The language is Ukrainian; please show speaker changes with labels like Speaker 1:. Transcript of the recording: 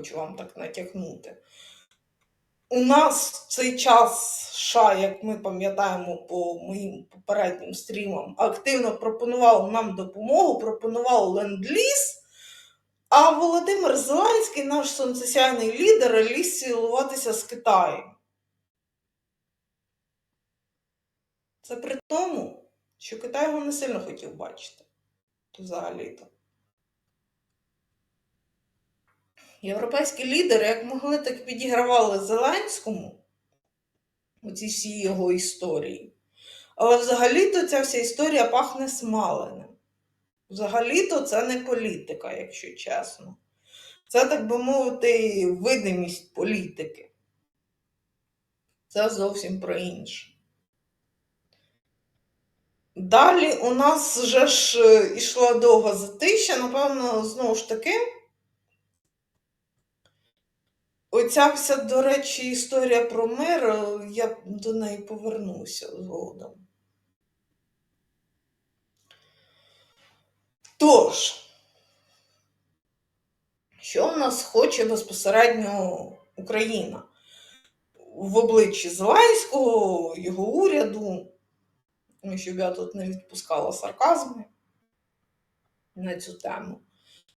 Speaker 1: хочу вам так натякнути. У нас в цей час США, як ми пам'ятаємо по моїм попереднім стрімам, активно пропонував нам допомогу, пропонував ленд-ліз, а Володимир Зеленський, наш сонцесяйний лідер, ліз цілуватися з Китаєм. Це при тому, що Китай його не сильно хотів бачити. Взагалі-то. Європейські лідери, як могли, так підігравали Зеленському у ці всі його історії. Але взагалі-то ця вся історія пахне смаленим. Взагалі-то це не політика, якщо чесно. Це, так би мовити, видимість політики. Це зовсім про інше. Далі у нас вже ж е, ішла довга затища, напевно, знову ж таки. Оця вся, до речі, історія про мир, е, я до неї повернуся згодом. Тож, що в нас хоче безпосередньо Україна? В обличчі Зеленського, його уряду, щоб я тут не відпускала сарказми на цю тему.